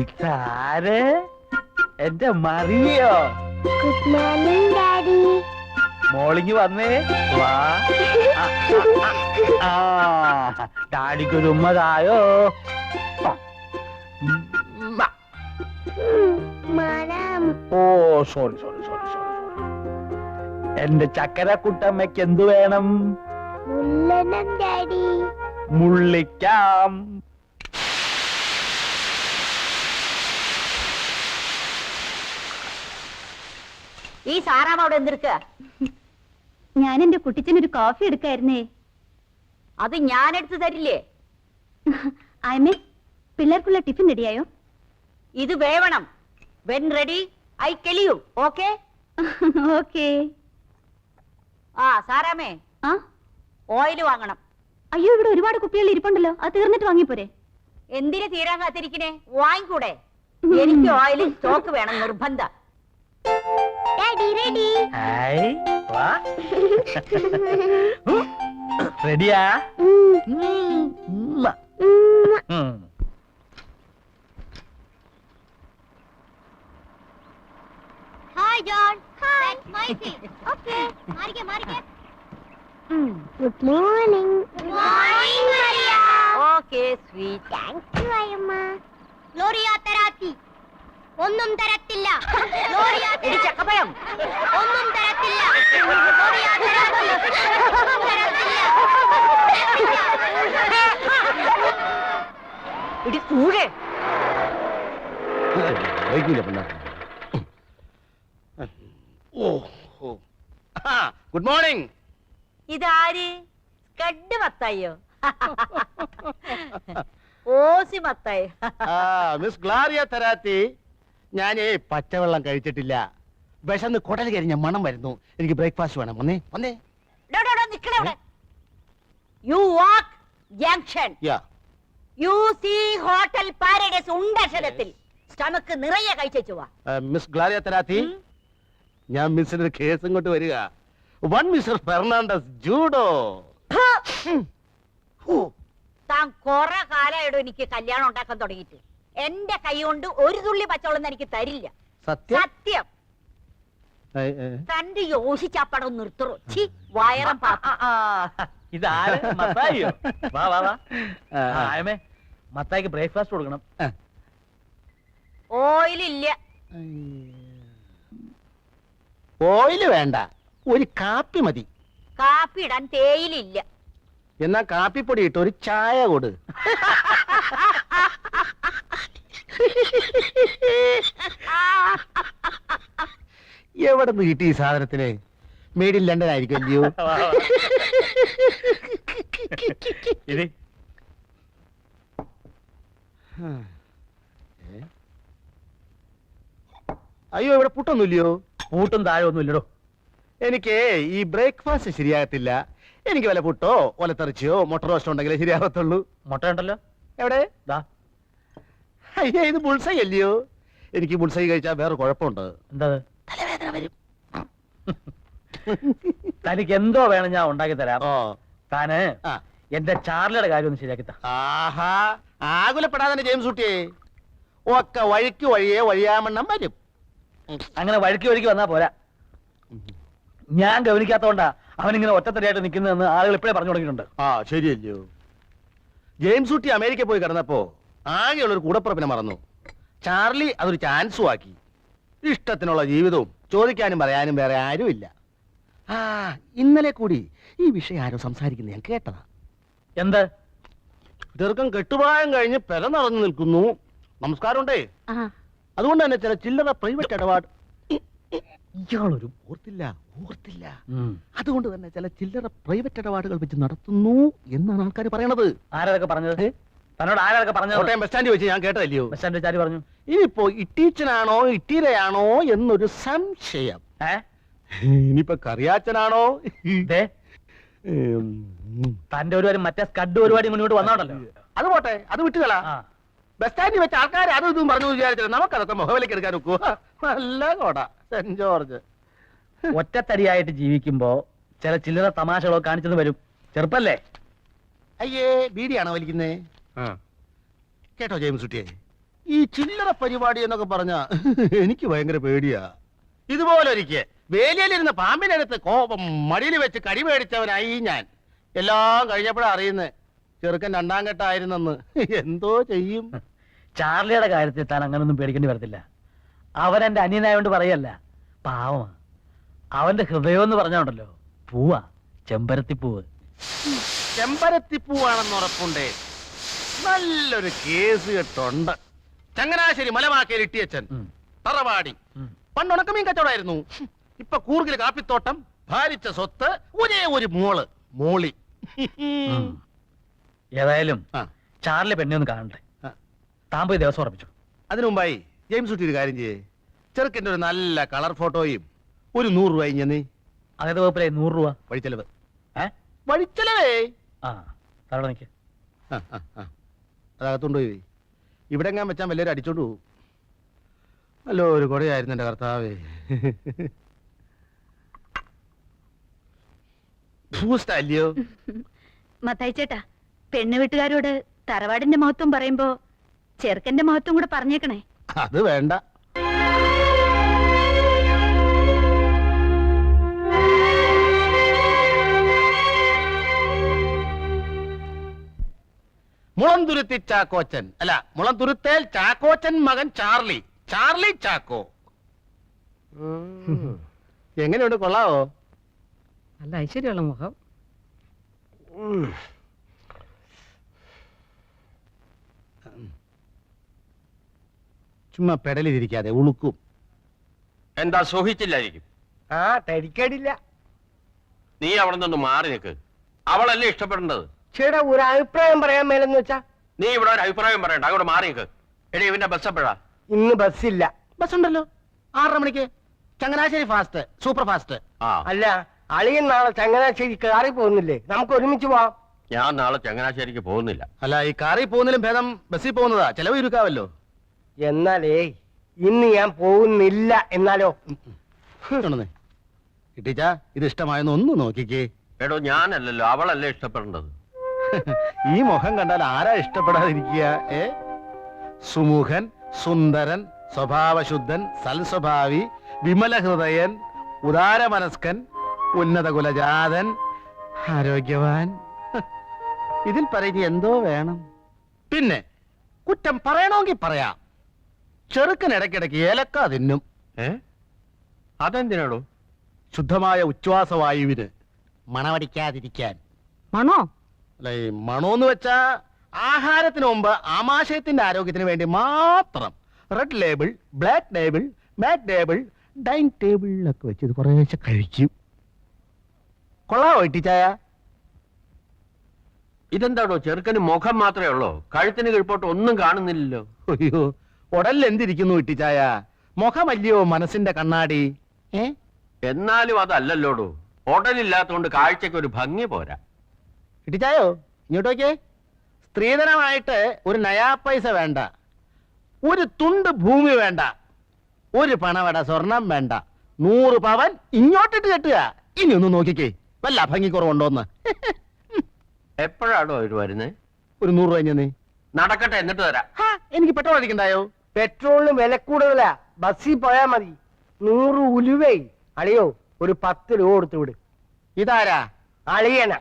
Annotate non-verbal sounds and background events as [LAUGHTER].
ഇതാര്? എന്റെ മറിയോ? ഗുഡ് മോർണിംഗ് ഡാഡി മോളിങ് വന്നേ വാ ആ, ഡാഡിക്ക് ആ. ഡാഡിക്കൊരു ഉമ്മതായോ. ഓ സോറി സോറി സോറി സോറി എന്റെ ചക്കര കുട്ടമ്മയ്ക്ക് എന്തു വേണം? ഡാഡി. മുള്ളിക്കാം. ഈ സാറാമ അവിടെ എന്തിരിക്ക? ഞാൻ എന്റെ കുട്ടിച്ചനൊരു കോഫി എടുക്കായിരുന്നേ. അത് ഞാൻ എടുത്തു തരില്ലേ? [LAUGHS] ആയമേ പിള്ളേർക്കുള്ള ടിഫിൻ റെഡിയായോ? ഇത് വേവണം. When ready I call you okay? [LAUGHS] Okay. ആ സാറാമേ. ആ? ഓയിൽ വാങ്ങണം. അയ്യോ ഇവിടെ ഒരുപാട് കുപ്പികൾ ഇരിപ്പുണ്ടല്ലോ. അത് തീർന്നിട്ട് വാങ്ങിപ്പോരെ. എന്തിനു തീരാൻ കാത്തിരിക്കണേ? വാങ്ങിക്കൂടെ? എനിക്ക് [LAUGHS] ഓയിൽ സ്റ്റോക്ക് വേണം നിർബന്ധ. ഡാഡി റെഡി ഹായ് വാ റെഡിയാ ഉമ്മ. ഉം. Hi John that's my seat okay മാറിക്കേ മാറിക്കേ good morning good morning Maria okay sweet thank you അയ്യമ്മ ലോറിയ തരാത്തി ഒന്നും തരത്തില്ല. [LAUGHS] ചക്കപ്പഴം. ഒന്നും തരത്തില്ല. ഇടി [LAUGHS] കൂടെ ഗുഡ് മോർണിംഗ്. ഇതാര്? സ്കഡ് മത്തായോ ഓസി മത്തായി. മിസ് ഗ്ലാരിയ തരാത്തി. ഞാനേ പച്ചവെള്ളം കഴിച്ചിട്ടില്ല. വിശന്ന് കുടൽ കരിഞ്ഞ മണം വരുന്നു. എനിക്ക് ബ്രേക്ക്ഫാസ്റ്റ് വേണം. വന്നേ വന്നേ. You walk junction ya see hotel Paradise ഉണ്ടക്ഷരത്തിൽ stomach നിറയെ കഴിച്ചു വാ. മിസ് ഗ്ലാരിയ തരാത്തി ഞാൻ മിസ്സിന് ഒരു കേസ് ഇങ്ങോട്ട് വരിക. വൺ മിസ്റ്റർ ഫെർണാണ്ടസ് ജൂഡോ താൻ കൊറേ കാലമായിടും എനിക്ക് കല്യാണം ഉണ്ടാക്കാൻ തുടങ്ങിയിട്ട്. എന്റെ കൈ കൊണ്ട് ഒരു തുള്ളി പച്ചവെള്ളം എനിക്ക് തരില്ല. സത്യം. തന്റെ യോശിച്ചാപ്പടം നിർത്തറോ. ചി വയറം. ഇതാര്? മത്തായിയോ? വാ വാ വാ. ആയമേ മത്തായിക്ക് ബ്രേക്ക്ഫാസ്റ്റ് കൊടുക്കണം. ഓയിലില്ല. ഓയിൽ വേണ്ട. ഒരു കാപ്പി മതി. കാപ്പി ഇടാൻ തേയിലില്ല എന്നാ കാപ്പിപ്പൊടി ഇട്ട് ഒരു ചായ കൊടു. എവിടെ നിന്ന് കിട്ടി ഈ സാധനത്തിന്? മേഡ് ഇൻ ലണ്ടൻ ആയിരിക്കും അല്ലയോ. [LAUGHS] ഇത് അയ്യോ ഇവിടെ പുട്ടൊന്നുമില്ലയോ? പൂട്ടും താഴെ ഒന്നും ഇല്ലടോ എനിക്ക് ഈ ബ്രേക്ക്ഫാസ്റ്റ് ശരിയാകത്തില്ല. എനിക്ക് വല്ല പുട്ടോ ഒലത്തെറിച്ചയോ മുട്ട റോസ്റ്റോ ഉണ്ടെങ്കിലേ ശരിയാവത്തുള്ളൂ. മുട്ട ഉണ്ടല്ലോ എവിടെ? ദാ. അയ്യോ ഇത് ബുൾസൈ അല്ലയോ? എനിക്ക് ബുൾസൈ കഴിച്ചാൽ വേറെ കുഴപ്പമുണ്ട്. എന്താ വരും. [LAUGHS] തനിക്ക് എന്തോ വേണം ഞാൻ ഉണ്ടാക്കി തരാം. ഓ താന് ആ. എന്റെ ചാർലിയുടെ കാര്യം ഒന്ന് ശരിയാക്കി താ ആഹാ ആകുലപ്പെടാതെ ജെയിംസ് കുട്ടിയെ. ഒക്കെ വഴിക്ക് വഴിയെ വഴിയാമണ്ണം വരും. അങ്ങനെ വഴുക്കി വഴുക്കി വന്നാ പോരാ. ഞാൻ ഗവനിക്കാത്തോണ്ടാ അവനിങ്ങനെ ഒറ്റത്തടിയായിട്ട് നിൽക്കുന്നതെന്ന് ആളുകൾ ഇപ്പോഴേ പറഞ്ഞു തുടങ്ങിയിട്ടുണ്ട്. ആ ശരിയല്ലോ ജെയിംസ് കുട്ടി അമേരിക്ക പോയി കിടന്നപ്പോ ആകെയുള്ള ഒരു കൂടപ്പുറപ്പിനെ മറന്നു. ചാർലി അതൊരു ചാൻസും ആക്കി. ഇഷ്ടത്തിനുള്ള ജീവിതവും ചോദിക്കാനും പറയാനും വേറെ ആരുമില്ല. ആ ഇന്നലെ കൂടി ഈ വിഷയം ആരോ സംസാരിക്കുന്നത് ഞാൻ കേട്ടതാ. എന്ത്? ചെറുക്കം കെട്ടുപായം കഴിഞ്ഞ് പെര നടന്നു നിൽക്കുന്നു. നമസ്കാരം ഉണ്ടേ അതുകൊണ്ട് തന്നെ ചില ചില്ലറ പ്രൈവറ്റ് ഇടപാട് ഇയാളൊരു ഓർത്തില്ല ഓർത്തില്ല അതുകൊണ്ട് തന്നെ ചില ചില്ലറ പ്രൈവറ്റ് ഇടപാടുകൾ വെച്ച് നടത്തുന്നു എന്നാണ് ആൾക്കാർ പറയണത്. ആരതൊക്കെ പറഞ്ഞത്? തന്നോട് ആരതൊക്കെ പറഞ്ഞു കോട്ടയം ബസ് സ്റ്റാൻഡിൽ വെച്ച് ഞാൻ കേട്ടതല്ലയോ? ബസ് സ്റ്റാൻഡിൽ വെച്ചാൽ പറഞ്ഞു? ഇനിയിപ്പോ ഇട്ടീച്ചനാണോ ഇട്ടീരയാണോ എന്നൊരു സംശയം. ഇനിയിപ്പോ കറിയാച്ചനാണോ? തന്റെ ഒരു മറ്റേ സ്കഡ് പരിപാടി മുന്നോട്ട് വന്നോണ്ടല്ലോ അത് പോട്ടെ അത് വിട്ടുകളാ. ബസ് സ്റ്റാൻഡിൽ വെച്ച് ആൾക്കാർ അതും ഇതും പറഞ്ഞു വിചാരിച്ചില്ല. നമുക്കതൊക്കെ മുഖവിലേക്ക് എടുക്കാൻ നോക്കുക നല്ല കോട. Saint George. ഒറ്റത്തടിയായിട്ട് ജീവിക്കുമ്പോ ചില ചില്ലറ തമാശകളൊക്കെ കാണിച്ചെന്ന് വരും. ചെറുപ്പല്ലേ? അയ്യേ ബീഡിയാണോ വലിക്കുന്നേ? കേട്ടോ ജെയിംസ് കുട്ടിയെ. ഈ ചില്ലറ പരിപാടി എന്നൊക്കെ പറഞ്ഞ എനിക്ക് ഭയങ്കര പേടിയാ. ഇതുപോലെ ഒരിക്കൽ വേലിയിലിരുന്ന പാമ്പിനടുത്ത് കോപം മടിയിൽ വെച്ച് കടി മേടിച്ചവനായി ഞാൻ. എല്ലാം കഴിഞ്ഞപ്പോഴാ അറിയുന്നത് ചെറുക്കൻ രണ്ടാം ഘട്ടമായിരുന്നെന്ന്. എന്തോ ചെയ്യും. ചാർലിയുടെ കാര്യത്തിൽ താൻ അങ്ങനൊന്നും പേടിക്കേണ്ടി വരത്തില്ല. അവൻ എന്റെ അനിയനായോണ്ട് പറയല്ല. പാവമാ അവന്റെ ഹൃദയം എന്ന് പറഞ്ഞോണ്ടല്ലോ പൂവാ. ചെമ്പരത്തിപ്പൂവ്. ചെമ്പരത്തിപ്പൂവാണെന്ന് ഉറപ്പുണ്ടേ. നല്ലൊരു കേസ് കെട്ടുണ്ട്. ചങ്ങനാശ്ശേരി മലമാക്കയിൽ ഇട്ടിയച്ചൻ. തറവാടി. പണ്ട് ഉണക്കമീൻ കച്ചവടമായിരുന്നു. ഇപ്പൊ കൂർഗിൽ കാപ്പിത്തോട്ടം ഭാരിച്ച സ്വത്ത് ഒരേ ഒരു മോൾ മോളി. ഏതായാലും ചാർലി പെണ്ണെ ഒന്ന് കാണണ്ടേ. താൻ പോയി ദിവസം ഉറപ്പിച്ചു? അതിനു മുമ്പായി ജെയിംസ് കുട്ടി ഒരു കാര്യം ചെയ്യേ. ചെറുക്കന്റെ ഒരു നല്ല കളർ ഫോട്ടോയും ഒരു നൂറ് രൂപ ഇഞ്ഞ നീ അതേത് വകുപ്പിലെ നൂറ് രൂപ. വഴിച്ചെലവ്. ഏ? വഴിച്ചെലവേ? ആ തവിടെ നിൽക്കുക ആ, ആ, ആ. അതകത്തോണ്ട് പോയി. ഇവിടെ എങ്ങാൻ വെച്ചാൽ വലിയൊരു അടിച്ചോണ്ട് പോകും അല്ലോ ഒരു കുടയായിരുന്നു എന്റെ കർത്താവേ. ബൂസ്റ്റ് അല്ലയോ മത്തായി ചേട്ടാ പെണ്ണ് വീട്ടുകാരോട് തറവാടിന്റെ മഹത്വം പറയുമ്പോ ചെറുക്കന്റെ മഹത്വം കൂടെ പറഞ്ഞേക്കണേ. അത് വേണ്ട. മുളന്തുരുത്തി ചാക്കോച്ചൻ. അല്ല മുളന്തുരുത്തേൽ ചാക്കോച്ചൻ മകൻ ചാർലി. ചാർലി ചാക്കോ. എങ്ങനെയുണ്ട്? കൊള്ളാവോ? നല്ല ഐശ്വര്യമുള്ള മുഖം. ചുമ്മാ പെടലിരിക്കാതെ ഉളുക്കും. എന്താ സൂഹിച്ചില്ലായിരിക്കും? ആ തരിക്കടില്ല. നീ അവിടെ നിന്ന് മാറി നിൽക്ക്. അവളല്ലേ ഇഷ്ടപ്പെടേണ്ടത്? ചേട്ടാ ഒരു അഭിപ്രായം പറയാൻ മേലെന്ന് വെച്ചാ? നീ ഇവിടെ ഒരു അഭിപ്രായം പറയണ്ട. അങ്ങോട്ട് മാറി നിൽക്ക്. എടി ഇവന്റെ ബസ് എപ്പോഴാ? ഇന്ന് ബസ്സില്ല ബസ് ഉണ്ടല്ലോ ആറര മണിക്ക്. ചങ്ങനാശ്ശേരി ഫാസ്റ്റ് സൂപ്പർ ഫാസ്റ്റ് ആ. അല്ല അളിയൻ നാളെ ചങ്ങനാശ്ശേരി കാറി പോകുന്നില്ലേ? നമുക്ക് ഒരുമിച്ച് പോവാം. ഞാൻ നാളെ ചങ്ങനാശ്ശേരിക്ക് പോകുന്നില്ല. അല്ല ഈ കാറി പോകുന്നതിലും ഭേദം ബസ്സിൽ പോകുന്നതാ. ചെലവ് ചുരുക്കാവല്ലോ എന്നാലേ ഇന്ന് ഞാൻ പോകുന്നില്ല എന്നാലോ? കിട്ടിച്ചാ ഇത് ഇഷ്ടമായെന്ന് ഒന്ന് നോക്കിക്കേ. എടോ ഞാനല്ലല്ലോ അവളല്ലേ ഇഷ്ടപ്പെടേണ്ടത്. ഈ മുഖം കണ്ടാൽ ആരാ ഇഷ്ടപ്പെടാതിരിക്കുക ഏ? സുമുഖൻ സുന്ദരൻ സ്വഭാവശുദ്ധൻ സൽസ്വഭാവി വിമല ഹൃദയൻ ഉദാരമനസ്കൻ ഉന്നത കുലജാതൻ ആരോഗ്യവാൻ ഇതിൽ പറയുന്ന എന്തോ വേണം. പിന്നെ കുറ്റം പറയണമെങ്കിൽ പറയാം. ചെറുക്കൻ ഇടയ്ക്കിടയ്ക്ക് ഏലക്ക തിന്നും. ഏ? അതെന്തിനാടോ? ശുദ്ധമായ ഉച്ഛ്വാസവായുവിന് മണമടിക്കാതിരിക്കാൻ. മണോ? അല്ല ഈ മണോന്ന് വെച്ചാ ആഹാരത്തിന് മുമ്പ് ആമാശയത്തിന്റെ ആരോഗ്യത്തിന് വേണ്ടി മാത്രം red label black label mat table dining ടേബിളിലൊക്കെ വെച്ച് ഇത് കുറേശ്ശെ കഴിക്കും. കൊള്ളാ ഇട്ടിച്ചായ ഇതെന്താടോ ചെറുക്കന് മുഖം മാത്രമേ ഉള്ളോ? കഴുത്തിന് കിഴിപ്പോട്ട് ഒന്നും കാണുന്നില്ലല്ലോ. അയ്യോ ഉടലിൽ എന്തിരിക്കുന്നു ഇട്ടിച്ചായ? മുഖമല്ലയോ മനസ്സിന്റെ കണ്ണാടി? ഏ? എന്നാലും അതല്ലല്ലോടു. ഉടലില്ലാത്തോണ്ട് കാഴ്ചക്ക് ഒരു ഭംഗി പോരാ. ഇട്ടിച്ചായോ? ഇങ്ങോട്ടോക്കേ സ്ത്രീധനമായിട്ട് ഒരു നയാ പൈസ വേണ്ട. ഒരു തുണ്ട് ഭൂമി വേണ്ട. ഒരു പണവട സ്വർണം വേണ്ട. നൂറ് പവൻ ഇങ്ങോട്ടിട്ട് കെട്ടുക. ഇനി ഒന്ന് നോക്കിക്കേ. വല്ല ഭംഗി കുറവുണ്ടോന്ന് എപ്പോഴാണോ അവർ വരുന്നത് ഒരു നൂറ് രൂപ നടക്കട്ടെ എന്നിട്ട് തരാം. എനിക്ക് പെട്രോൾ അടിക്കണ്ടായോ? പെട്രോളിന് വില കൂടുതലാ. ബസ്സിൽ പോയാ മതി. നൂറ് ഉലുവേ. അളിയോ ഒരു പത്ത് രൂപ കൊടുത്തു വിട്. ഇതാരാ? അളിയന.